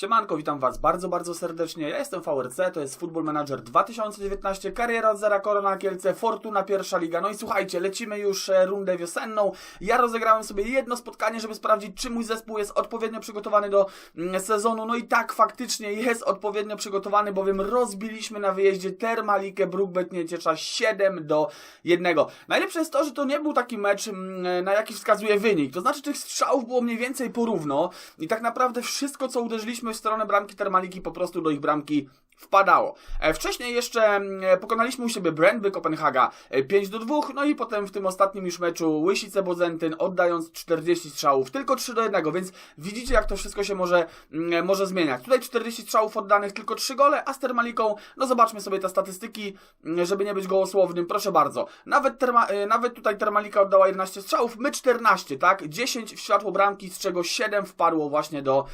Siemanko, witam Was bardzo, bardzo serdecznie. Ja jestem VRC, to jest Football Manager 2019, kariera od zera Korona Kielce, Fortuna pierwsza liga. No i słuchajcie, lecimy już e, rundę wiosenną. Ja rozegrałem sobie jedno spotkanie, żeby sprawdzić, czy mój zespół jest odpowiednio przygotowany do mm, sezonu. No i tak, faktycznie jest odpowiednio przygotowany, bowiem rozbiliśmy na wyjeździe Termalikę Brookbet Nieciecza 7 do 1. Najlepsze jest to, że to nie był taki mecz, mm, na jaki wskazuje wynik. To znaczy, tych strzałów było mniej więcej porówno i tak naprawdę wszystko, co uderzyliśmy w stronę bramki Termaliki, po prostu do ich bramki wpadało. E, Wcześniej jeszcze mm, pokonaliśmy u siebie Brandby Kopenhaga e, 5 do 2, no i potem w tym ostatnim już meczu Łysice Bodzentyn oddając 40 strzałów, tylko 3 do 1, więc widzicie jak to wszystko się może, mm, może zmieniać. Tutaj 40 strzałów oddanych, tylko 3 gole, a z Termaliką, no zobaczmy sobie te statystyki, mm, żeby nie być gołosłownym, proszę bardzo. Nawet, terma, e, nawet tutaj Termalika oddała 11 strzałów, my 14, tak? 10 w światło bramki, z czego 7 wpadło właśnie do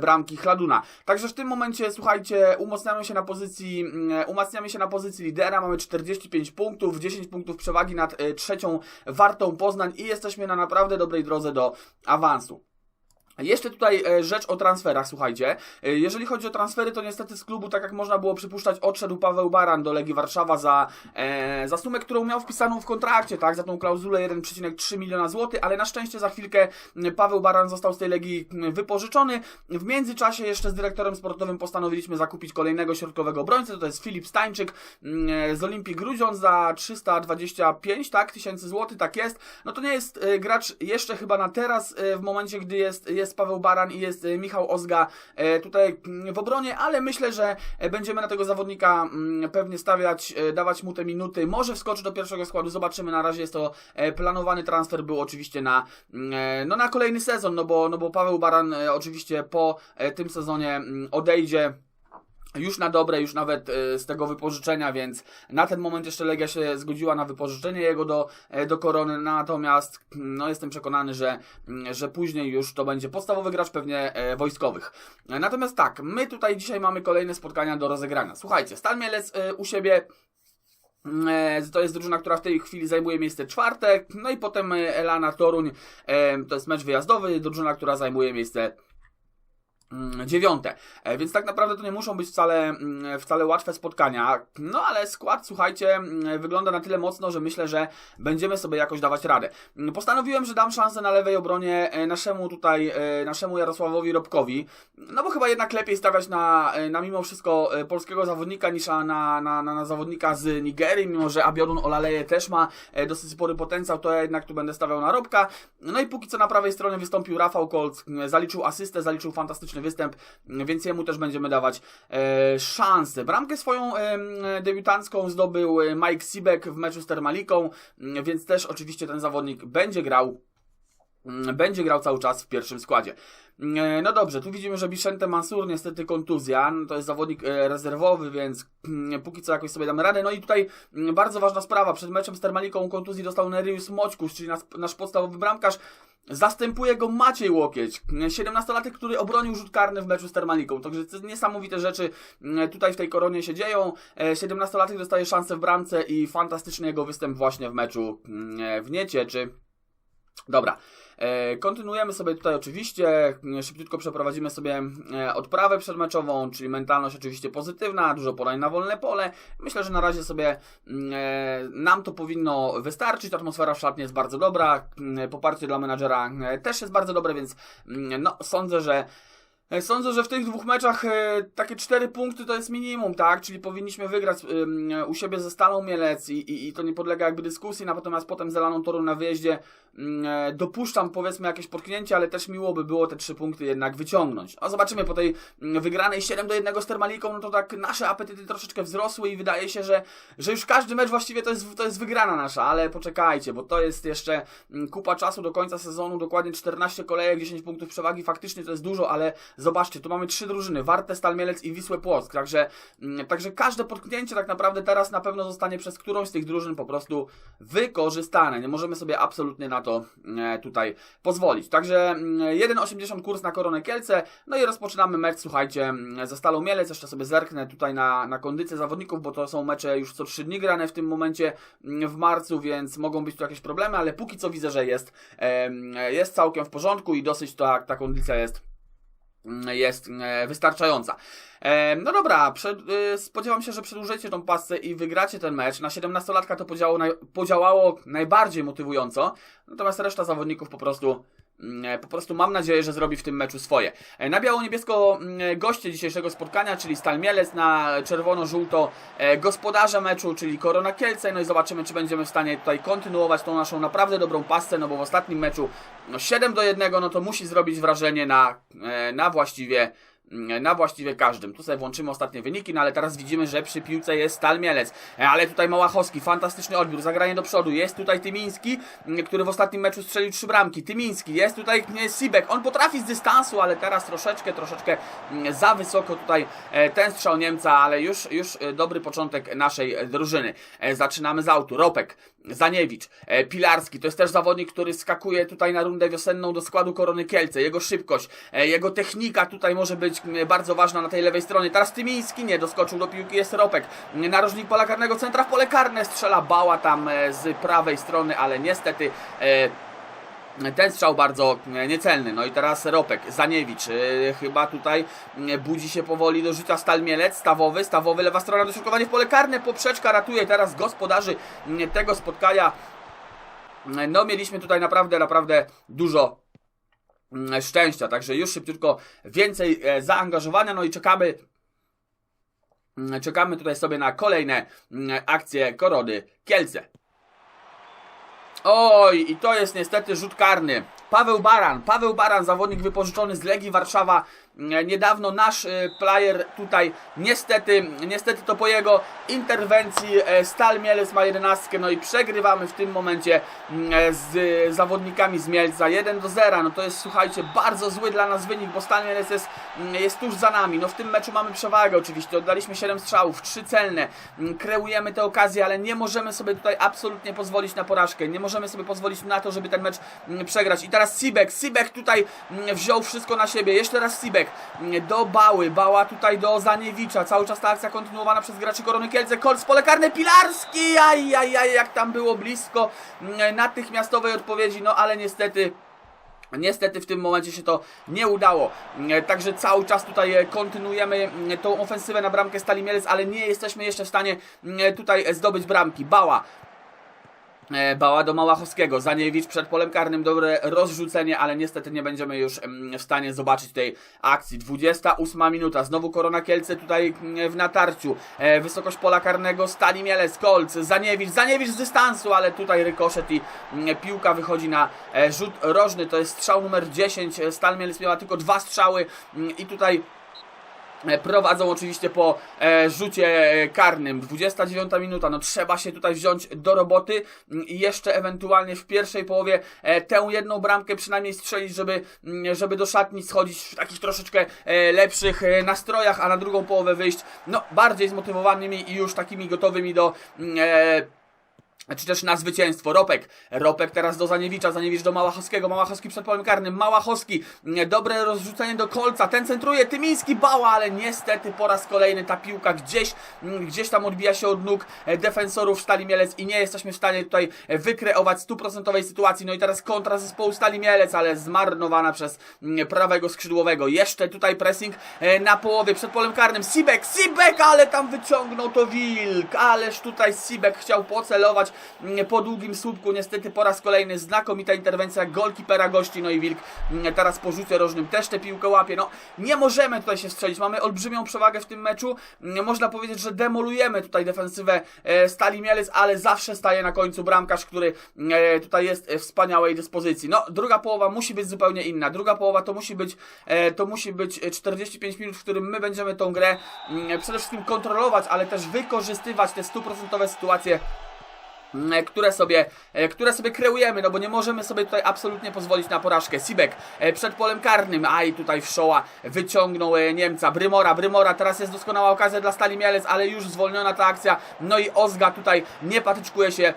bramki Chladuna. Także w tym momencie, słuchajcie, się na pozycji, mm, umacniamy się na pozycji lidera, mamy 45 punktów, 10 punktów przewagi nad e, trzecią Wartą Poznań i jesteśmy na naprawdę dobrej drodze do awansu. Jeszcze tutaj e, rzecz o transferach, słuchajcie. E, Jeżeli chodzi o transfery, to niestety z klubu, tak jak można było przypuszczać, odszedł Paweł Baran do Legii Warszawa za, e, za sumę, którą miał wpisaną w kontrakcie, tak, za tą klauzulę 1,3 miliona złotych, ale na szczęście za chwilkę Paweł Baran został z tej Legii wypożyczony. W międzyczasie jeszcze z dyrektorem sportowym postanowiliśmy zakupić kolejnego środkowego obrońcę, to jest Filip Stańczyk e, z Olimpii Grudziądz za 325, tak, tysięcy złotych, tak jest. No to nie jest gracz jeszcze chyba na teraz, w momencie, gdy jest, jest Paweł Baran i jest e, Michał Ozga e, tutaj mm, w obronie, ale myślę, że e, będziemy na tego zawodnika mm, pewnie stawiać, dawać mu te minuty. Może wskoczy do pierwszego składu, zobaczymy. Na razie jest to planowany transfer, był oczywiście na, mm, no na kolejny sezon, no bo, no bo Paweł Baran oczywiście po tym sezonie odejdzie już na dobre, już nawet e, z tego wypożyczenia, więc na ten moment jeszcze Legia się zgodziła na wypożyczenie jego do, e, do Korony, natomiast no jestem przekonany, że, mm, że później już to będzie podstawowy gracz pewnie e, wojskowych. Natomiast tak, my tutaj dzisiaj mamy kolejne spotkania do rozegrania. Słuchajcie, Stal Mielec u siebie E, To jest drużyna, która w tej chwili zajmuje miejsce czwarte. No i potem Elana Toruń. To jest mecz wyjazdowy. Drużyna, która zajmuje miejsce mm, dziewiąte. E, Więc tak naprawdę to nie muszą być wcale, mm, wcale łatwe spotkania. No ale skład, słuchajcie, mm, wygląda na tyle mocno, że myślę, że będziemy sobie jakoś dawać radę. Mm, Postanowiłem, że dam szansę na lewej obronie e, naszemu tutaj, e, naszemu Jarosławowi Robkowi. No bo chyba jednak lepiej stawiać na, na mimo wszystko polskiego zawodnika niż na, na, na, na zawodnika z Nigerii, mimo że Abiodun Olaleje też ma dosyć spory potencjał, to ja jednak tu będę stawiał na Robka. No i póki co na prawej stronie wystąpił Rafał Kolc, zaliczył asystę, zaliczył fantastyczny występ, m, więc jemu też będziemy dawać e, szansę. Bramkę swoją e, debiutancką zdobył e, Mike Sibek w meczu z Termaliką, więc też oczywiście ten zawodnik będzie grał będzie grał cały czas w pierwszym składzie. E, No dobrze, tu widzimy, że Bichente Mansur niestety kontuzja, No to jest zawodnik e, rezerwowy, więc mm, póki co jakoś sobie damy radę. No i tutaj mm, bardzo ważna sprawa, przed meczem z Termaliką kontuzji dostał Nerius Moćkus, czyli nas, nasz podstawowy bramkarz. Zastępuje go Maciej Łokieć, 17-latek, który obronił rzut karny w meczu z Termaliką. Także niesamowite rzeczy mm, tutaj w tej koronie się dzieją. E, 17-latek dostaje szansę w bramce i fantastyczny jego występ właśnie w meczu mm, w Niecie, czy Dobra. E, kontynuujemy sobie tutaj oczywiście. E, Szybciutko przeprowadzimy sobie e, odprawę przedmeczową, czyli mentalność oczywiście pozytywna, dużo podań na wolne pole. Myślę, że na razie sobie mm, nam to powinno wystarczyć. Atmosfera w szatni jest bardzo dobra. Mm, Poparcie dla menadżera też jest bardzo dobre, więc mm, no, sądzę, że Sądzę, że w tych dwóch meczach e, takie cztery punkty to jest minimum, tak? Czyli powinniśmy wygrać u siebie ze Stalą Mielec i, i, i to nie podlega jakby dyskusji, natomiast potem z Toru na wyjeździe ym, e, dopuszczam powiedzmy jakieś potknięcie, ale też miło by było te trzy punkty jednak wyciągnąć. A zobaczymy po tej mm, wygranej 7 do 1 z Termaliką, no to tak nasze apetyty troszeczkę wzrosły i wydaje się, że, że już każdy mecz właściwie to jest, to jest wygrana nasza, ale poczekajcie, bo to jest jeszcze mm, kupa czasu do końca sezonu, dokładnie 14 kolejek, 10 punktów przewagi, faktycznie to jest dużo, ale Zobaczcie, tu mamy trzy drużyny, Warte, Stal Mielec i Wisłę Płock, także, mm, także każde potknięcie tak naprawdę teraz na pewno zostanie przez którąś z tych drużyn po prostu wykorzystane. Nie możemy sobie absolutnie na to e, tutaj pozwolić. Także mm, 1,80 kurs na Koronę Kielce, no i rozpoczynamy mecz, słuchajcie, mm, ze Stalą Mielec, jeszcze sobie zerknę tutaj na, na kondycję zawodników, bo to są mecze już co 3 dni grane w tym momencie mm, w marcu, więc mogą być tu jakieś problemy, ale póki co widzę, że jest, jest całkiem w porządku i dosyć ta, ta kondycja jest mm, jest e, wystarczająca. E, No dobra, e, spodziewam się, że przedłużycie tą pasę i wygracie ten mecz. Na 17-latka to podziałało, naj, podziałało najbardziej motywująco, natomiast reszta zawodników po prostu mm, po prostu mam nadzieję, że zrobi w tym meczu swoje. E, Na biało-niebiesko mm, goście dzisiejszego spotkania, czyli Stal Mielec, na czerwono-żółto e, gospodarze meczu, czyli Korona Kielce. No i zobaczymy, czy będziemy w stanie tutaj kontynuować tą naszą naprawdę dobrą pasę, no bo w ostatnim meczu no 7 do 1, no to musi zrobić wrażenie na, e, na właściwie na właściwie każdym. Tu sobie włączymy ostatnie wyniki, no ale teraz widzimy, że przy piłce jest Stal Mielec, E, ale tutaj Małachowski, fantastyczny odbiór, zagranie do przodu, jest tutaj Tymiński, m, który w ostatnim meczu strzelił trzy bramki, Tymiński, jest tutaj e, Sibek, on potrafi z dystansu, ale teraz troszeczkę, troszeczkę za wysoko tutaj e, ten strzał Niemca, ale już, już e, dobry początek naszej drużyny. Zaczynamy z autu, Ropek, Zaniewicz, e, Pilarski, to jest też zawodnik, który skakuje tutaj na rundę wiosenną do składu Korony Kielce. Jego szybkość, e, jego technika tutaj może być bardzo ważna na tej lewej stronie. Teraz Tymiński nie doskoczył do piłki, jest Ropek. Narożnik pola karnego, centra w pole karne, strzela Bała tam e, z prawej strony, ale niestety... E, ten strzał bardzo e, niecelny. No i teraz Ropek, Zaniewicz, e, chyba tutaj e, budzi się powoli do życia Stal Mielec, Stawowy, Stawowy, lewa strona, dośrodkowanie w pole karne, poprzeczka ratuje teraz gospodarzy tego spotkania. No mieliśmy tutaj naprawdę, naprawdę dużo szczęścia, także już szybciutko więcej zaangażowania, no i czekamy czekamy tutaj sobie na kolejne akcje Korody Kielce. Oj, i to jest niestety rzut karny. Paweł Baran, Paweł Baran, zawodnik wypożyczony z Legii Warszawa. Niedawno nasz e, player tutaj, niestety, niestety to po jego interwencji e, Stal Mielec ma 11, no i przegrywamy w tym momencie e, z zawodnikami z Mielca 1 do 0. No to jest, słuchajcie, bardzo zły dla nas wynik, bo Stal Mielec jest, jest tuż za nami. No w tym meczu mamy przewagę oczywiście, oddaliśmy 7 strzałów, 3 celne, kreujemy te okazje, ale nie możemy sobie tutaj absolutnie pozwolić na porażkę. Nie możemy sobie pozwolić na to, żeby ten mecz przegrać. I teraz Sibek, Sibek tutaj wziął wszystko na siebie. Jeszcze raz Sibek mm, do Bały, Bała tutaj do Zaniewicza. Cały czas ta akcja kontynuowana przez graczy Korony Kielce. Kolc pole karne Pilarski, aj, aj, aj, jak tam było blisko mm, natychmiastowej odpowiedzi, no ale niestety Niestety w tym momencie się to nie udało. E, Także cały czas tutaj e, kontynuujemy tą ofensywę na bramkę Stali Mielec, ale nie jesteśmy jeszcze w stanie tutaj zdobyć bramki. Bała. E, Bała do Małachowskiego, Zaniewicz przed polem karnym, dobre rozrzucenie, ale niestety nie będziemy już w stanie zobaczyć tej akcji. 28 minuta, znowu Korona Kielce tutaj mm, w natarciu, e, wysokość pola karnego, Stali Mielec, Kolc, Zaniewicz, Zaniewicz z dystansu, ale tutaj rykoszet i mm, piłka wychodzi na e, rzut rożny, to jest strzał numer 10, Stal Mielec miała tylko dwa strzały mm, i tutaj Prowadzą oczywiście po e, rzucie e, karnym. 29 minuta. No trzeba się tutaj wziąć do roboty i jeszcze ewentualnie w pierwszej połowie e, tę jedną bramkę przynajmniej strzelić, żeby, mm, żeby do szatni schodzić w takich troszeczkę e, lepszych e, nastrojach, a na drugą połowę wyjść no bardziej zmotywowanymi i już takimi gotowymi do mm, e, czy też na zwycięstwo. Ropek. Ropek teraz do Zaniewicza. Zaniewicz do Małachowskiego. Małachowski przed polem karnym. Małachowski. Dobre rozrzucenie do kolca. Ten centruje. Tymiński bała, ale niestety po raz kolejny ta piłka gdzieś, mm, gdzieś tam odbija się od nóg defensorów Stali Mielec i nie jesteśmy w stanie tutaj wykreować stuprocentowej sytuacji. No i teraz kontra zespołu Stali Mielec, ale zmarnowana przez mm, prawego skrzydłowego. Jeszcze tutaj pressing e, na połowie przed polem karnym. Sibek, Sibek, ale tam wyciągnął to Wilk. Ależ tutaj Sibek chciał pocelować po długim słupku. Niestety po raz kolejny znakomita interwencja golkipera gości. No i Wilk teraz po rzucie rożnym też tę piłkę łapie. No nie możemy tutaj się strzelić. Mamy olbrzymią przewagę w tym meczu. Można powiedzieć, że demolujemy tutaj defensywę e, Stali Mielec, ale zawsze staje na końcu bramkarz, który e, tutaj jest wspaniałej dyspozycji. No druga połowa musi być zupełnie inna. Druga połowa to musi być, e, to musi być 45 minut, w którym my będziemy tą grę przede wszystkim kontrolować, ale też wykorzystywać te stuprocentowe sytuacje które sobie, e, które sobie kreujemy, no bo nie możemy sobie tutaj absolutnie pozwolić na porażkę. Sibek e, przed polem karnym, a i tutaj wszoła wyciągnął e, Niemca, Brymora, Brymora, teraz jest doskonała okazja dla Stali Mielec, ale już zwolniona ta akcja, no i Ozga tutaj nie patyczkuje się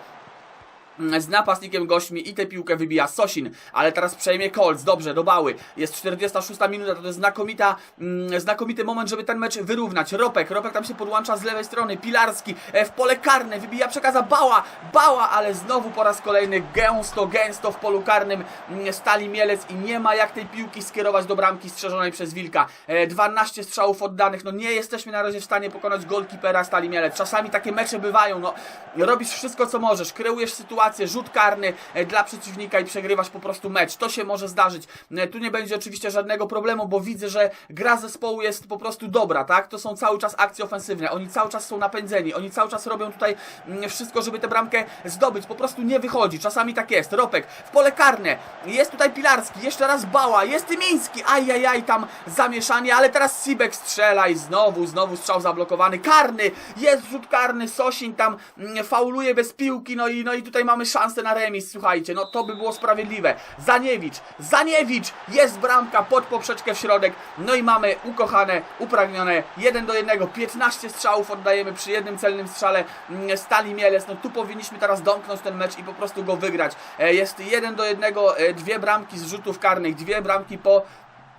z napastnikiem gośćmi i tę piłkę wybija Sosin, ale teraz przejmie Colts, dobrze, do bały, jest 46 minuta, to jest znakomita, mm, znakomity moment, żeby ten mecz wyrównać, Ropek, Ropek tam się podłącza z lewej strony, Pilarski e, w pole karne, wybija przekaza Bała, Bała, ale znowu po raz kolejny gęsto, gęsto w polu karnym mm, stali Mielec i nie ma jak tej piłki skierować do bramki strzeżonej przez Wilka, e, 12 strzałów oddanych, no nie jesteśmy na razie w stanie pokonać golkipera stali Mielec, czasami takie mecze bywają, no robisz wszystko co możesz, kreujesz sytuację, rzut karny e, dla przeciwnika i przegrywasz po prostu mecz. To się może zdarzyć. E, Tu nie będzie oczywiście żadnego problemu, bo widzę, że gra zespołu jest po prostu dobra, tak? To są cały czas akcje ofensywne. Oni cały czas są napędzeni. Oni cały czas robią tutaj mm, wszystko, żeby tę bramkę zdobyć. Po prostu nie wychodzi. Czasami tak jest. Ropek w pole karne. Jest tutaj Pilarski. Jeszcze raz Bała. Jest Tymiński. Ajajaj, tam zamieszanie, ale teraz Sibek strzela i znowu, znowu strzał zablokowany. Karny. Jest rzut karny. Sosin tam mm, fauluje bez piłki. No i, no i tutaj mamy szansę na remis. Słuchajcie, no to by było sprawiedliwe. Zaniewicz. Zaniewicz. Jest bramka pod poprzeczkę w środek. No i mamy ukochane, upragnione 1 do 1. 15 strzałów oddajemy przy jednym celnym strzale mm, Stali Mielec. No tu powinniśmy teraz domknąć ten mecz i po prostu go wygrać. E, Jest 1 do 1. e, Dwie bramki z rzutów karnych. Dwie bramki po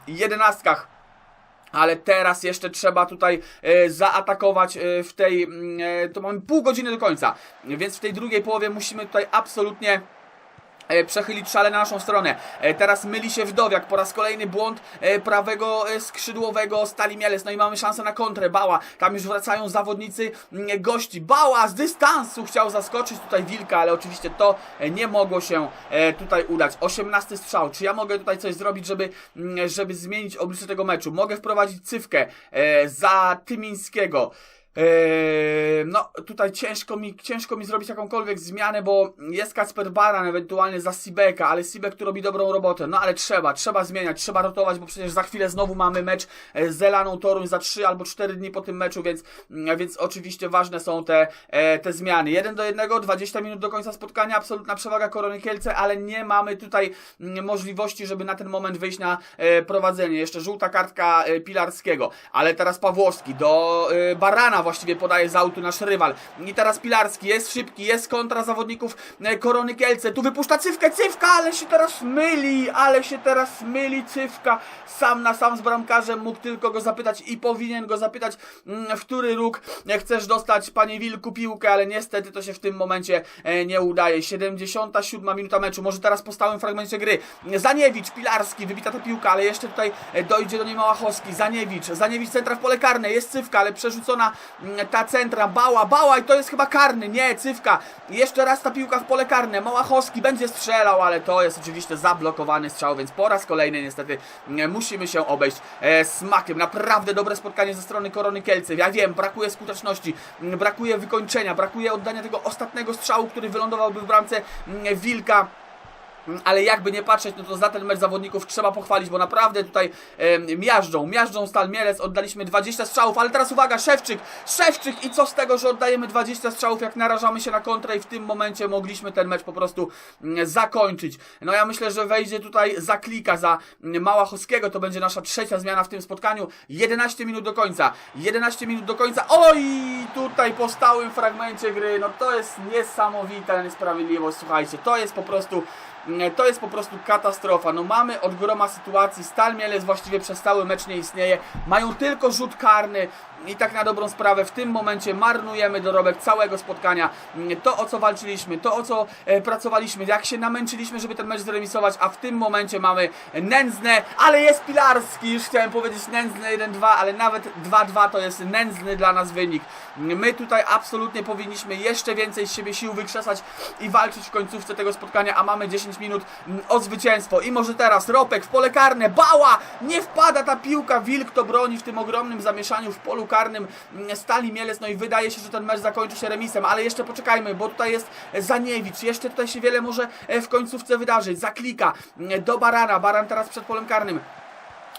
jedenastkach. Ale teraz jeszcze trzeba tutaj e, zaatakować e, w tej. mm, E, to mamy pół godziny do końca. Więc w tej drugiej połowie musimy tutaj absolutnie przechylić szale na naszą stronę. E, Teraz myli się Wdowiak, po raz kolejny błąd e, prawego e, skrzydłowego Stali Mielec. No i mamy szansę na kontrę. Bała, tam już wracają zawodnicy mm, gości. Bała z dystansu chciał zaskoczyć tutaj Wilka, ale oczywiście to e, nie mogło się e, tutaj udać. 18 strzał. Czy ja mogę tutaj coś zrobić, żeby, mm, żeby zmienić oblicze tego meczu? Mogę wprowadzić cywkę e, za Tymińskiego. Eee, no tutaj ciężko mi, ciężko mi zrobić jakąkolwiek zmianę, bo jest Kacper Baran ewentualnie za Sibeka, ale Sibek tu robi dobrą robotę. No ale trzeba, trzeba zmieniać, trzeba rotować, bo przecież za chwilę znowu mamy mecz e, z Elaną Toruń za 3 albo 4 dni po tym meczu, więc, mm, więc oczywiście ważne są te, e, te zmiany. 1 do 1, 20 minut do końca spotkania, absolutna przewaga Korony Kielce, ale nie mamy tutaj mm, możliwości, żeby na ten moment wyjść na e, prowadzenie. Jeszcze żółta kartka Pilarskiego, ale teraz Pawłowski do Barana właściwie podaje z autu nasz rywal. I teraz Pilarski jest szybki, jest kontra zawodników e, Korony Kielce. Tu wypuszcza Cywkę, Cywka, ale się teraz myli, ale się teraz myli Cywka. Sam na sam z bramkarzem mógł tylko go zapytać i powinien go zapytać, mm, w który róg chcesz dostać, panie Wilku, piłkę, ale niestety to się w tym momencie e, nie udaje. 77 minuta meczu, może teraz po stałym fragmencie gry. Zaniewicz, Pilarski, wybita ta piłka, ale jeszcze tutaj e, dojdzie do niej Małachowski. Zaniewicz, Zaniewicz centra w pole karne, jest Cywka, ale przerzucona ta centra, Bała, Bała i to jest chyba karny, nie, Cywka. Jeszcze raz ta piłka w pole karne, Małachowski będzie strzelał, ale to jest oczywiście zablokowany strzał, więc po raz kolejny niestety mm, musimy się obejść e, smakiem. Naprawdę dobre spotkanie ze strony Korony Kielce. Ja wiem, brakuje skuteczności, mm, brakuje wykończenia, brakuje oddania tego ostatniego strzału, który wylądowałby w bramce mm, Wilka. Ale jakby nie patrzeć, no to za ten mecz zawodników trzeba pochwalić, bo naprawdę tutaj e, miażdżą, miażdżą Stal Mielec, oddaliśmy 20 strzałów, ale teraz uwaga, Szewczyk, Szewczyk i co z tego, że oddajemy 20 strzałów, jak narażamy się na kontrę i w tym momencie mogliśmy ten mecz po prostu mm, zakończyć. No ja myślę, że wejdzie tutaj zaklika za mm, Małachowskiego, to będzie nasza trzecia zmiana w tym spotkaniu, 11 minut do końca, 11 minut do końca, oj, tutaj po stałym fragmencie gry, no to jest niesamowita niesprawiedliwość, słuchajcie, to jest po prostu to jest po prostu katastrofa. No mamy od groma sytuacji, Stal Mielec właściwie przez cały mecz nie istnieje, mają tylko rzut karny i tak na dobrą sprawę w tym momencie marnujemy dorobek całego spotkania. To o co walczyliśmy, to o co e, pracowaliśmy, jak się namęczyliśmy, żeby ten mecz zremisować, a w tym momencie mamy nędzne, ale jest Pilarski, już chciałem powiedzieć nędzne 1-2, ale nawet 2-2 to jest nędzny dla nas wynik. My tutaj absolutnie powinniśmy jeszcze więcej z siebie sił wykrzesać i walczyć w końcówce tego spotkania, a mamy 10 minut mm, o zwycięstwo. I może teraz Ropek w pole karne, Bała! Nie wpada ta piłka, Wilk to broni w tym ogromnym zamieszaniu w polu karnym mm, Stali Mielec, no i wydaje się, że ten mecz zakończy się remisem, ale jeszcze poczekajmy, bo tutaj jest Zaniewicz, jeszcze tutaj się wiele może e, w końcówce wydarzyć. Zaklika mm, do Barana, Baran teraz przed polem karnym.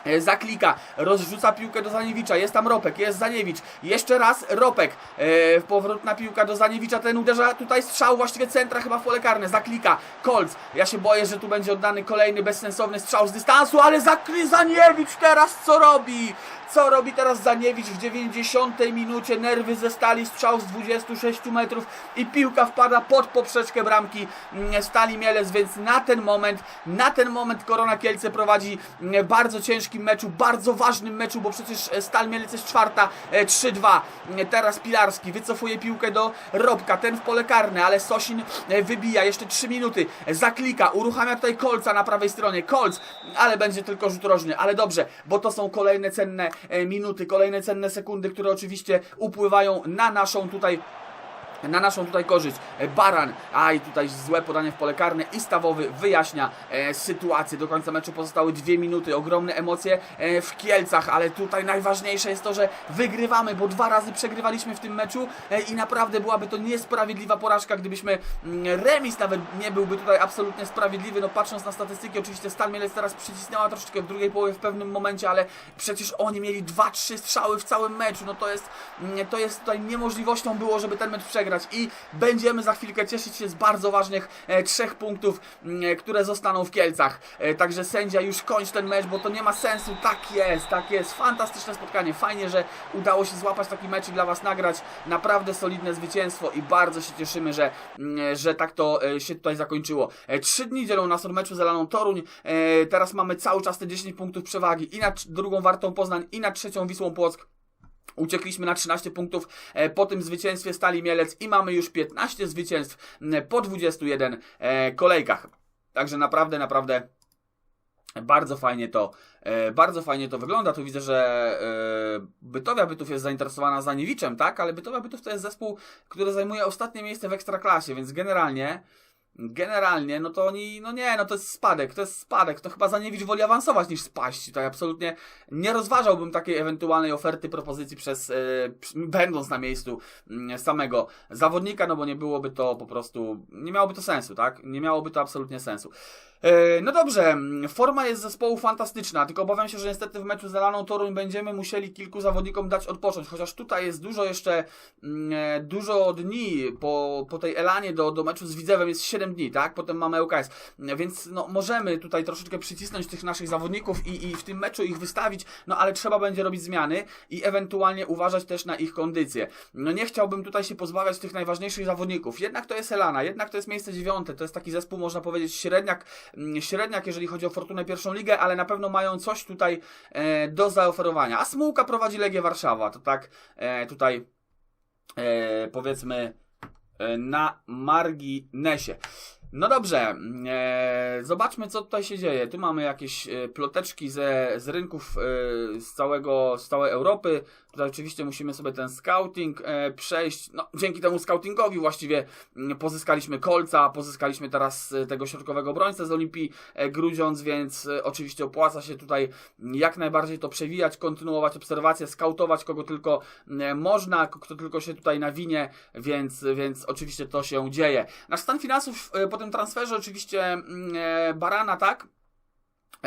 E, Zaklika, rozrzuca piłkę do Zaniewicza, jest tam Ropek, jest Zaniewicz, jeszcze raz Ropek, e, powrotna piłka do Zaniewicza, ten uderza tutaj strzał, właściwie centra chyba w pole karne, Zaklika, Kolc, ja się boję, że tu będzie oddany kolejny bezsensowny strzał z dystansu, ale Zakli Zaniewicz teraz co robi? Co robi teraz Zaniewicz w 90 minucie? Nerwy ze stali, strzał z 26 metrów i piłka wpada pod poprzeczkę bramki mm, Stali Mielec, więc na ten moment, na ten moment Korona Kielce prowadzi mm, bardzo ciężkim meczu, bardzo ważnym meczu, bo przecież e, Stal Mielec jest czwarta, e, 3-2. Mm, Teraz Pilarski wycofuje piłkę do Robka, ten w pole karne, ale Sosin e, wybija, jeszcze 3 minuty, e, zaklika, uruchamia tutaj Kolca na prawej stronie, Kolc, ale będzie tylko rzut rożny, ale dobrze, bo to są kolejne cenne e, minuty, kolejne cenne sekundy, które oczywiście upływają na naszą tutaj na naszą tutaj korzyść. E, Baran, a i tutaj złe podanie w pole karne i Stawowy wyjaśnia e, sytuację. Do końca meczu pozostały dwie minuty, ogromne emocje e, w Kielcach, ale tutaj najważniejsze jest to, że wygrywamy, bo dwa razy przegrywaliśmy w tym meczu e, i naprawdę byłaby to niesprawiedliwa porażka, gdybyśmy mm, remis nawet nie byłby tutaj absolutnie sprawiedliwy. No patrząc na statystyki, oczywiście Stal Mielec teraz przycisnęła troszeczkę w drugiej połowie w pewnym momencie, ale przecież oni mieli 2-3 strzały w całym meczu. No to jest, mm, to jest tutaj niemożliwością było, żeby ten mecz przegrać i będziemy za chwilkę cieszyć się z bardzo ważnych e, trzech punktów, mm, które zostaną w Kielcach. E, także sędzia już kończ ten mecz, bo to nie ma sensu. Tak jest, tak jest. Fantastyczne spotkanie. Fajnie, że udało się złapać taki mecz i dla Was nagrać. Naprawdę solidne zwycięstwo i bardzo się cieszymy, że, mm, że tak to e, się tutaj zakończyło. E, Trzy dni dzielą nas od meczu z Elaną Toruń. E, Teraz mamy cały czas te 10 punktów przewagi i nad drugą Wartą Poznań i nad trzecią Wisłą Płock. Uciekliśmy na 13 punktów e, po tym zwycięstwie Stali Mielec i mamy już 15 zwycięstw po 21 e, kolejkach. Także naprawdę, naprawdę bardzo fajnie to, e, bardzo fajnie to wygląda. Tu widzę, że Bytowia Bytów jest zainteresowana Zaniewiczem, tak? Ale Bytowia Bytów to jest zespół, który zajmuje ostatnie miejsce w Ekstraklasie, więc generalnie Generalnie, no to oni, no nie, no to jest spadek, to jest spadek, to chyba Zaniewicz woli awansować niż spaść, tutaj absolutnie nie rozważałbym takiej ewentualnej oferty, propozycji przez, e, będąc na miejscu mm, samego zawodnika, no bo nie byłoby to po prostu, nie miałoby to sensu, tak, nie miałoby to absolutnie sensu. E, No dobrze, mm, forma jest zespołu fantastyczna, tylko obawiam się, że niestety w meczu z Elaną Toruń będziemy musieli kilku zawodnikom dać odpocząć, chociaż tutaj jest dużo jeszcze, mm, e, dużo dni po, po tej Elanie do, do meczu z Widzewem jest 7 dni, tak? Potem mamy UKS, więc no, możemy tutaj troszeczkę przycisnąć tych naszych zawodników i, i w tym meczu ich wystawić, no ale trzeba będzie robić zmiany i ewentualnie uważać też na ich kondycję. No nie chciałbym tutaj się pozbawiać tych najważniejszych zawodników, jednak to jest Elana, jednak to jest miejsce dziewiąte, to jest taki zespół, można powiedzieć, średniak, średniak, jeżeli chodzi o Fortunę pierwszą ligę, ale na pewno mają coś tutaj e, do zaoferowania. A Smułka prowadzi Legię Warszawa, to tak e, tutaj e, powiedzmy na marginesie. No dobrze, e, zobaczmy co tutaj się dzieje. Tu mamy jakieś ploteczki ze, z rynków e, z, całego, z całej Europy. Tutaj oczywiście musimy sobie ten scouting e, przejść. No, dzięki temu scoutingowi właściwie mm, pozyskaliśmy Kolca, pozyskaliśmy teraz e, tego środkowego obrońcę z Olimpii e, Grudziądz, więc e, oczywiście opłaca się tutaj mm, jak najbardziej to przewijać, kontynuować obserwacje, skautować kogo tylko e, można, kto tylko się tutaj nawinie, więc, więc oczywiście to się dzieje. Nasz stan finansów e, po tym transferze oczywiście mm, e, Barana, tak?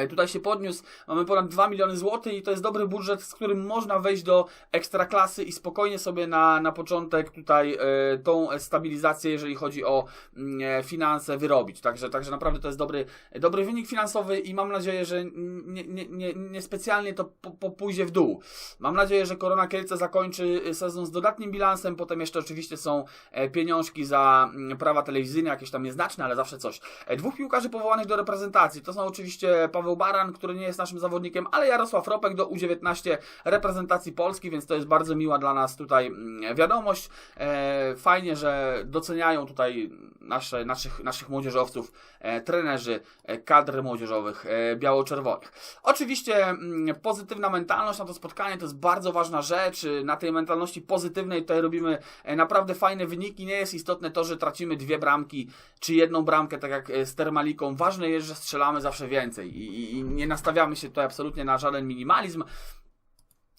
Tutaj się podniósł, mamy ponad 2 miliony złotych i to jest dobry budżet, z którym można wejść do ekstraklasy i spokojnie sobie na, na początek tutaj e, tą stabilizację, jeżeli chodzi o mm, e, finanse, wyrobić. Także, także naprawdę to jest dobry, dobry wynik finansowy i mam nadzieję, że nie, nie, nie, nie specjalnie to po, po pójdzie w dół. Mam nadzieję, że Korona Kielce zakończy sezon z dodatnim bilansem, potem jeszcze oczywiście są e, pieniążki za mm, prawa telewizyjne, jakieś tam nieznaczne, ale zawsze coś. Dwóch piłkarzy powołanych do reprezentacji, to są oczywiście Paweł Baran, który nie jest naszym zawodnikiem, ale Jarosław Ropek do U19 reprezentacji Polski, więc to jest bardzo miła dla nas tutaj mm, wiadomość. E, Fajnie, że doceniają tutaj nasze, naszych, naszych młodzieżowców, e, trenerzy e, kadr młodzieżowych biało-czerwonych. Oczywiście mm, pozytywna mentalność na to spotkanie to jest bardzo ważna rzecz. Na tej mentalności pozytywnej tutaj robimy naprawdę fajne wyniki. Nie jest istotne to, że tracimy dwie bramki czy jedną bramkę, tak jak z Termaliką. Ważne jest, że strzelamy zawsze więcej i, nie nastawiamy się tutaj absolutnie na żaden minimalizm.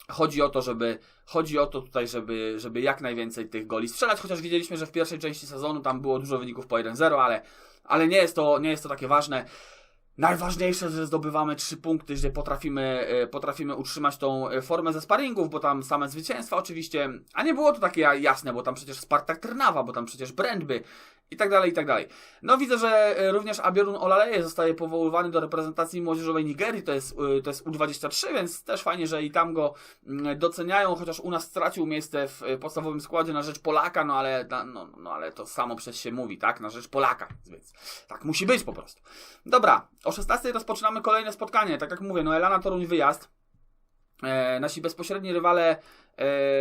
Chodzi o to, żeby chodzi o to tutaj, żeby, żeby jak najwięcej tych goli strzelać, chociaż widzieliśmy, że w pierwszej części sezonu tam było dużo wyników po 1-0, ale, ale nie jest to nie jest to takie ważne. Najważniejsze, że zdobywamy trzy punkty, że potrafimy, e, potrafimy utrzymać tą e, formę ze sparingów, bo tam same zwycięstwa oczywiście, a nie było to takie jasne, bo tam przecież Spartak Trnawa, bo tam przecież Brandby i tak dalej, i tak dalej. No widzę, że e, również Abiorun Olaleje zostaje powoływany do reprezentacji młodzieżowej Nigerii, to jest, e, to jest U23, więc też fajnie, że i tam go mm, doceniają, chociaż u nas stracił miejsce w e, podstawowym składzie na rzecz Polaka, no ale, no, no ale to samo przez się mówi, tak, na rzecz Polaka, więc tak musi być po prostu. Dobra, o 16 rozpoczynamy kolejne spotkanie, tak jak mówię, no Elana Toruń wyjazd, e, nasi bezpośredni rywale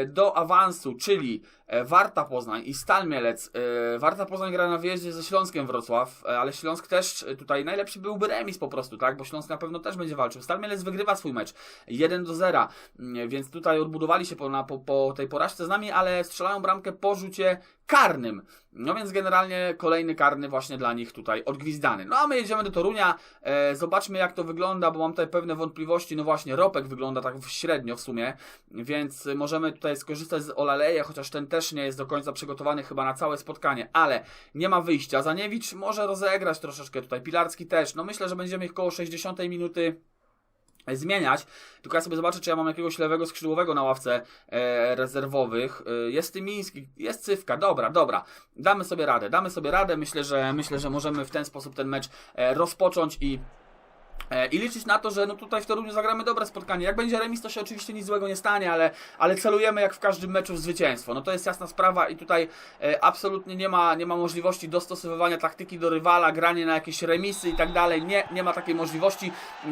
do awansu, czyli e, Warta Poznań i Stal Mielec. E, Warta Poznań gra na wyjeździe ze Śląskiem Wrocław, e, ale Śląsk też e, tutaj najlepszy byłby remis po prostu, tak? Bo Śląsk na pewno też będzie walczył. Stal Mielec wygrywa swój mecz 1 do 0, mm, więc tutaj odbudowali się po, na, po, po tej porażce z nami, ale strzelają bramkę po rzucie karnym. No więc generalnie kolejny karny właśnie dla nich tutaj odgwizdany. No a my jedziemy do Torunia, e, zobaczmy jak to wygląda, bo mam tutaj pewne wątpliwości. No właśnie, Ropek wygląda tak średnio w sumie, więc możemy tutaj skorzystać z Olaleja, chociaż ten też nie jest do końca przygotowany chyba na całe spotkanie, ale nie ma wyjścia. Zaniewicz może rozegrać troszeczkę tutaj, Pilarski też. No myślę, że będziemy ich koło 60 minuty zmieniać. Tylko ja sobie zobaczę, czy ja mam jakiegoś lewego skrzydłowego na ławce e, rezerwowych. E, jest Tymiński, jest Cywka, dobra, dobra. Damy sobie radę, damy sobie radę. Myślę, że myślę, że możemy w ten sposób ten mecz e, rozpocząć i I liczyć na to, że no tutaj w Toruniu zagramy dobre spotkanie. Jak będzie remis, to się oczywiście nic złego nie stanie, ale, ale celujemy jak w każdym meczu w zwycięstwo. No to jest jasna sprawa i tutaj e, absolutnie nie ma, nie ma możliwości dostosowywania taktyki do rywala, granie na jakieś remisy i tak dalej. Nie, nie ma takiej możliwości. E,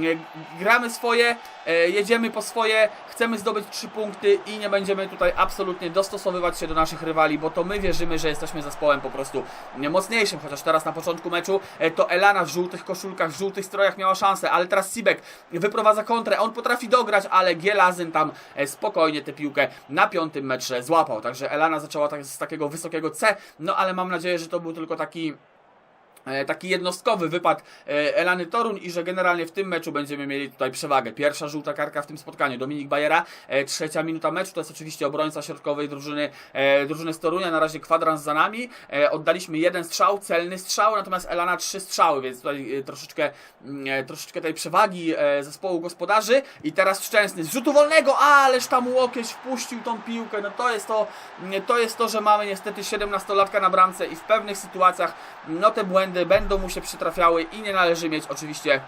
gramy swoje, e, jedziemy po swoje, chcemy zdobyć trzy punkty i nie będziemy tutaj absolutnie dostosowywać się do naszych rywali, bo to my wierzymy, że jesteśmy zespołem po prostu mocniejszym, chociaż teraz na początku meczu e, to Elana w żółtych koszulkach, w żółtych strojach miała szansę, ale teraz Sibek wyprowadza kontrę, on potrafi dograć, ale Gielazyn tam e, spokojnie tę piłkę na piątym metrze złapał, także Elana zaczęła tak, z takiego wysokiego C, no ale mam nadzieję, że to był tylko taki taki jednostkowy wypad e, Elany Torun i że generalnie w tym meczu będziemy mieli tutaj przewagę. Pierwsza żółta karka w tym spotkaniu. Dominik Bajera, e, trzecia minuta meczu, to jest oczywiście obrońca środkowej drużyny, e, drużyny z Torunia, na razie kwadrans za nami. E, oddaliśmy jeden strzał, celny strzał, natomiast Elana trzy strzały, więc tutaj e, troszeczkę, mm, e, troszeczkę tej przewagi e, zespołu gospodarzy i teraz Szczęsny z rzutu wolnego, ależ tam łokieć wpuścił tą piłkę, no to jest to, mm, to jest to, że mamy niestety 17-latka na bramce i w pewnych sytuacjach no te błędy będą mu się przytrafiały i nie należy mieć oczywiście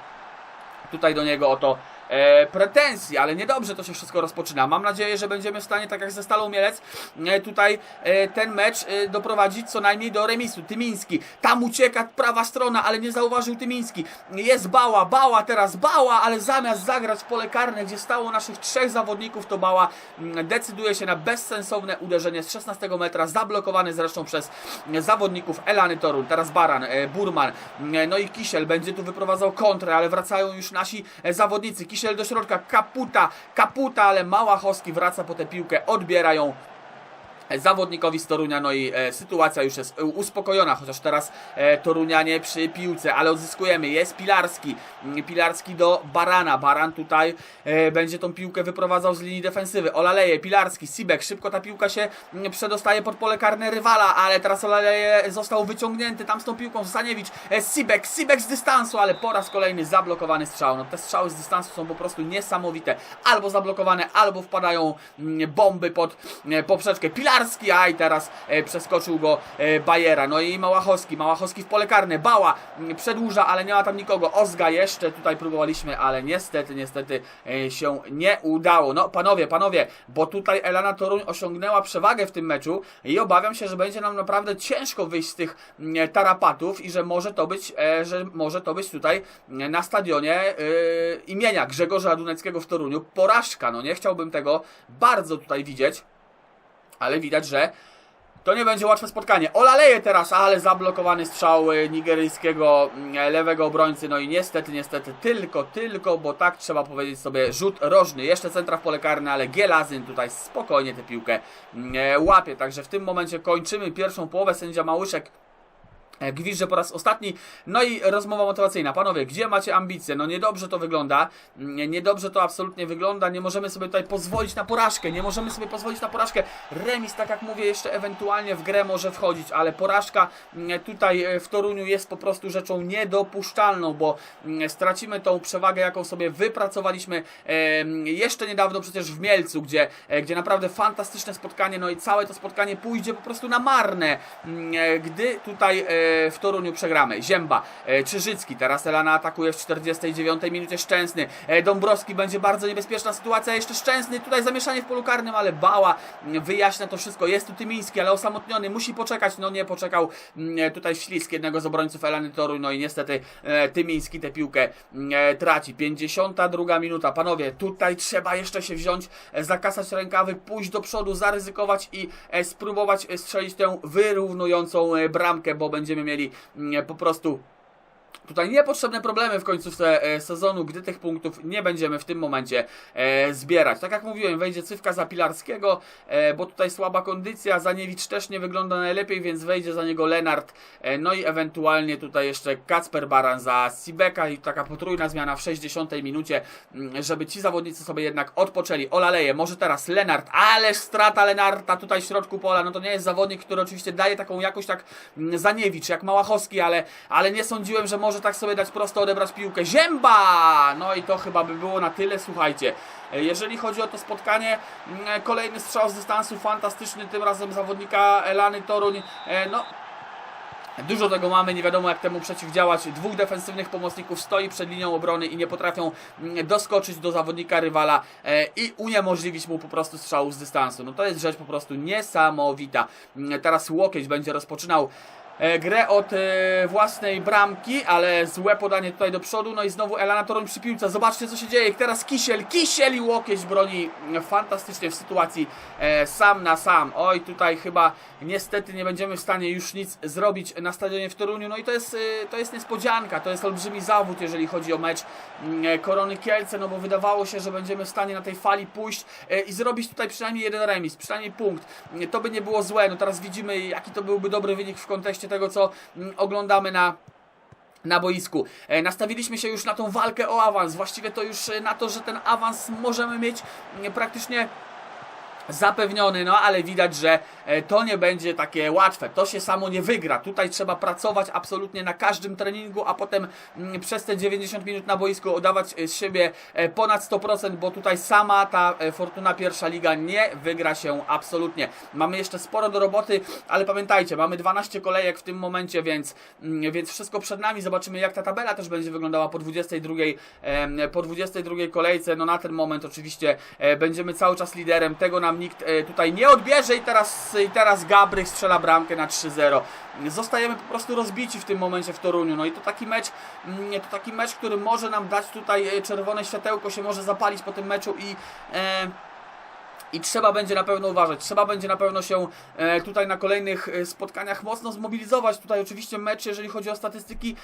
tutaj do niego o to e, pretensji, ale niedobrze to się wszystko rozpoczyna. Mam nadzieję, że będziemy w stanie, tak jak ze Stalą Mielec, e, tutaj e, ten mecz e, doprowadzić co najmniej do remisu. Tymiński, tam ucieka prawa strona, ale nie zauważył Tymiński. Jest Bała, Bała teraz, Bała, ale zamiast zagrać w pole karne, gdzie stało naszych trzech zawodników, to Bała mm, decyduje się na bezsensowne uderzenie z 16 metra, zablokowany zresztą przez e, zawodników Elany Torun. Teraz Baran, e, Burman, e, no i Kisiel będzie tu wyprowadzał kontrę, ale wracają już nasi e, zawodnicy. Kisiel do środka, Kaputa, Kaputa, ale Małachowski wraca po tę piłkę, odbiera ją zawodnikowi z Torunia, no i e, sytuacja już jest e, uspokojona, chociaż teraz e, Torunianie przy piłce, ale odzyskujemy, jest Pilarski, Mm, Pilarski do Barana, Baran tutaj będzie tą piłkę wyprowadzał z linii defensywy, Olaleje, Pilarski, Sibek, szybko ta piłka się mm, przedostaje pod pole karne rywala, ale teraz Olaleje został wyciągnięty. Tam z tą piłką, Staniewicz, e, Sibek, Sibek z dystansu, ale po raz kolejny zablokowany strzał, no te strzały z dystansu są po prostu niesamowite, albo zablokowane, albo wpadają mm, bomby pod poprzeczkę, Pilarski, a i teraz e, przeskoczył go e, Bajera, no i Małachowski, Małachowski w pole karne, Bała mm, przedłuża, ale nie ma tam nikogo, Ozga jeszcze tutaj próbowaliśmy, ale niestety, niestety e, się nie udało. No panowie, panowie, bo tutaj Elana Toruń osiągnęła przewagę w tym meczu i obawiam się, że będzie nam naprawdę ciężko wyjść z tych mm, tarapatów i że może to być, e, że może to być tutaj mm, na stadionie e, imienia Grzegorza Duneckiego w Toruniu. Porażka, no nie chciałbym tego bardzo tutaj widzieć ale widać, że to nie będzie łatwe spotkanie. Olaleje teraz, ale zablokowany strzał y, nigeryjskiego mm, lewego obrońcy. No i niestety, niestety, tylko, tylko, bo tak trzeba powiedzieć sobie, rzut rożny. Jeszcze centra w pole karne, ale Gielazyn tutaj spokojnie tę piłkę mm, łapie. Także w tym momencie kończymy pierwszą połowę. Sędzia Małyszek E, Gwizdże po raz ostatni. No i rozmowa motywacyjna. Panowie, gdzie macie ambicje? No niedobrze to wygląda. Mm, Niedobrze to absolutnie wygląda. Nie możemy sobie tutaj pozwolić na porażkę. Nie możemy sobie pozwolić na porażkę. Remis, tak jak mówię, jeszcze ewentualnie w grę może wchodzić, ale porażka mm, tutaj e, w Toruniu jest po prostu rzeczą niedopuszczalną, bo mm, stracimy tą przewagę, jaką sobie wypracowaliśmy em, jeszcze niedawno przecież w Mielcu, gdzie, e, gdzie naprawdę fantastyczne spotkanie, no i całe to spotkanie pójdzie po prostu na marne, mm, e, gdy tutaj e, w Toruniu przegramy. Zięba, e, Czyżycki, teraz Elana atakuje w 49 minucie Szczęsny, e, Dąbrowski będzie bardzo niebezpieczna sytuacja, jeszcze Szczęsny, tutaj zamieszanie w polu karnym, ale Bała mm, wyjaśnia to wszystko, jest tu Tymiński, ale osamotniony, musi poczekać, no nie poczekał mm, tutaj ślisk jednego z obrońców Elany Toruń, no i niestety e, Tymiński tę piłkę mm, e, traci. 52 minuta, panowie, tutaj trzeba jeszcze się wziąć, e, zakasać rękawy, pójść do przodu, zaryzykować i e, spróbować e, strzelić tę wyrównującą e, bramkę, bo będziemy mieli mm, po prostu Tutaj niepotrzebne problemy w końcówce sezonu, gdy tych punktów nie będziemy w tym momencie e, zbierać. Tak jak mówiłem, wejdzie cywka za Pilarskiego, e, bo tutaj słaba kondycja, Zaniewicz też nie wygląda najlepiej, więc wejdzie za niego Lenart, e, no i ewentualnie tutaj jeszcze Kacper Baran za Sibeka i taka potrójna zmiana w 60 minucie, mm, żeby ci zawodnicy sobie jednak odpoczęli. Olaleje, może teraz Lenart, ależ strata Lenarta tutaj w środku pola, no to nie jest zawodnik, który oczywiście daje taką jakość tak Zaniewicz, jak Małachowski, ale, ale nie sądziłem, że może tak sobie dać prosto odebrać piłkę. Zięba! No i to chyba by było na tyle, słuchajcie. e, Jeżeli chodzi o to spotkanie, mm, kolejny strzał z dystansu, fantastyczny, tym razem zawodnika Elany Toruń. E, No, Dużo tego mamy, nie wiadomo jak temu przeciwdziałać. Dwóch defensywnych pomocników stoi przed linią obrony i nie potrafią mm, doskoczyć do zawodnika rywala e, i uniemożliwić mu po prostu strzału z dystansu. No to jest rzecz po prostu niesamowita. Mm, Teraz łokieć będzie rozpoczynał e, grę od e, własnej bramki, ale złe podanie tutaj do przodu. No i znowu Elana Toruń przy piłce. Zobaczcie co się dzieje. Teraz Kisiel, Kisiel i łokieć broni fantastycznie w sytuacji e, sam na sam. Oj, tutaj chyba niestety nie będziemy w stanie już nic zrobić na stadionie w Toruniu. No i to jest, e, to jest niespodzianka, to jest olbrzymi zawód, jeżeli chodzi o mecz mm, e, Korony Kielce, no bo wydawało się, że będziemy w stanie na tej fali pójść e, i zrobić tutaj przynajmniej jeden remis, przynajmniej punkt. E, To by nie było złe. No teraz widzimy, jaki to byłby dobry wynik w kontekście tego, co mm, oglądamy na na boisku. E, nastawiliśmy się już na tą walkę o awans. Właściwie to już e, na to, że ten awans możemy mieć mm, praktycznie zapewniony, no ale widać, że to nie będzie takie łatwe. To się samo nie wygra. Tutaj trzeba pracować absolutnie na każdym treningu, a potem mm, przez te 90 minut na boisku oddawać e, z siebie e, ponad 100%, bo tutaj sama ta e, Fortuna pierwsza liga nie wygra się absolutnie. Mamy jeszcze sporo do roboty, ale pamiętajcie, mamy 12 kolejek w tym momencie, więc, mm, więc wszystko przed nami. Zobaczymy jak ta tabela też będzie wyglądała po 22, em, po 22 kolejce. No na ten moment oczywiście e, będziemy cały czas liderem. Tego nam nikt e, tutaj nie odbierze i teraz, i teraz Gabrych strzela bramkę na 3-0. Zostajemy po prostu rozbici w tym momencie w Toruniu. No i to taki mecz, mm, to taki mecz, który może nam dać tutaj e, czerwone światełko, się może zapalić po tym meczu i e, i trzeba będzie na pewno uważać, trzeba będzie na pewno się e, tutaj na kolejnych e, spotkaniach mocno zmobilizować. Tutaj oczywiście mecz, jeżeli chodzi o statystyki,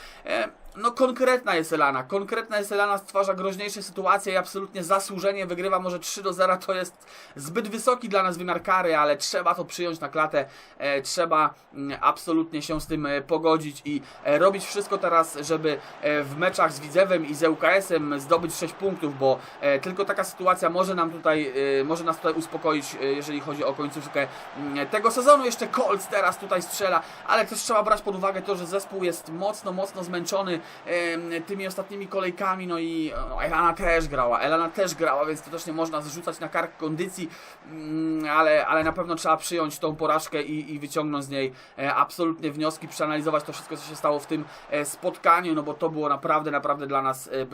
no konkretna jest Elana. Konkretna jest Elana, stwarza groźniejsze sytuacje i absolutnie zasłużenie wygrywa może 3 do 0. To jest zbyt wysoki dla nas wymiar kary, ale trzeba to przyjąć na klatę. E, trzeba mm, absolutnie się z tym e, pogodzić i e, robić wszystko teraz, żeby e, w meczach z Widzewem i z ŁKS-em zdobyć 6 punktów, bo e, tylko taka sytuacja może nam tutaj, e, może nas tutaj uspokoić, e, jeżeli chodzi o końcówkę mm, tego sezonu. Jeszcze Colts teraz tutaj strzela, ale też trzeba brać pod uwagę to, że zespół jest mocno, mocno zmęczony tymi ostatnimi kolejkami, no i Elana też grała, Elana też grała, więc to też nie można zrzucać na kark kondycji, mm, ale, ale na pewno trzeba przyjąć tą porażkę i, i wyciągnąć z niej e, absolutnie wnioski, przeanalizować to wszystko, co się stało w tym e, spotkaniu, no bo to było naprawdę, naprawdę dla nas e,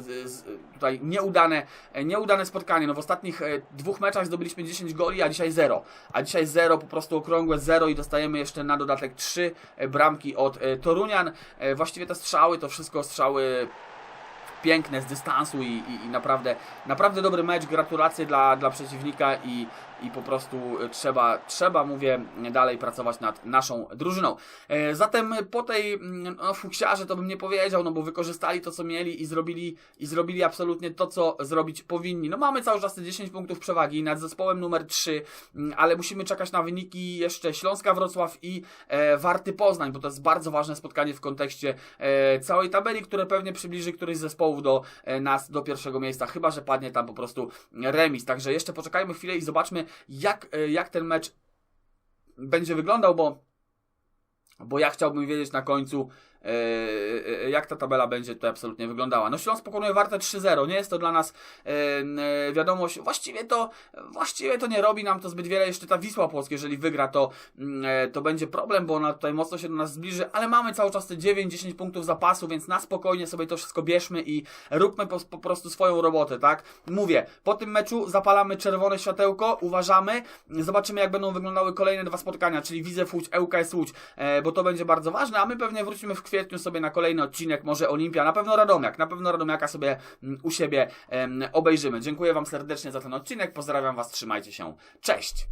tutaj nieudane, nieudane spotkanie. No w ostatnich dwóch meczach zdobyliśmy 10 goli, a dzisiaj 0. A dzisiaj 0, po prostu okrągłe 0 i dostajemy jeszcze na dodatek 3 bramki od Torunian. Właściwie te strzały, to wszystko strzały piękne z dystansu i, i, i naprawdę, naprawdę dobry mecz. Gratulacje dla, dla przeciwnika i, i po prostu trzeba, trzeba, mówię, dalej pracować nad naszą drużyną. E, Zatem po tej mm, no, fuksiarze to bym nie powiedział, no bo wykorzystali to, co mieli i zrobili, i zrobili absolutnie to, co zrobić powinni. No mamy cały czas te 10 punktów przewagi nad zespołem numer 3, mm, ale musimy czekać na wyniki jeszcze Śląska Wrocław i e, Warty Poznań, bo to jest bardzo ważne spotkanie w kontekście e, całej tabeli, które pewnie przybliży któryś z zespołów do e, nas, do pierwszego miejsca, chyba, że padnie tam po prostu remis. Także jeszcze poczekajmy chwilę i zobaczmy, jak, e, jak ten mecz będzie wyglądał, bo, bo ja chciałbym wiedzieć na końcu, jak ta tabela będzie tutaj absolutnie wyglądała. No Śląsk pokonuje Wartę 3-0, nie jest to dla nas e, e, wiadomość, właściwie to, właściwie to nie robi nam to zbyt wiele, jeszcze ta Wisła Płock, jeżeli wygra, to, mm, e, to będzie problem, bo ona tutaj mocno się do nas zbliży, ale mamy cały czas te 9-10 punktów zapasu, więc na spokojnie sobie to wszystko bierzmy i róbmy po, po prostu swoją robotę, tak? Mówię, po tym meczu zapalamy czerwone światełko, uważamy, zobaczymy jak będą wyglądały kolejne dwa spotkania, czyli Widzew Łódź, ŁKS Łódź, e, bo to będzie bardzo ważne, a my pewnie wrócimy w kwietniu sobie na kolejny odcinek, może Olimpia, na pewno Radomiak, na pewno Radomiaka sobie mm, u siebie obejrzymy. Dziękuję Wam serdecznie za ten odcinek, pozdrawiam Was, trzymajcie się, cześć!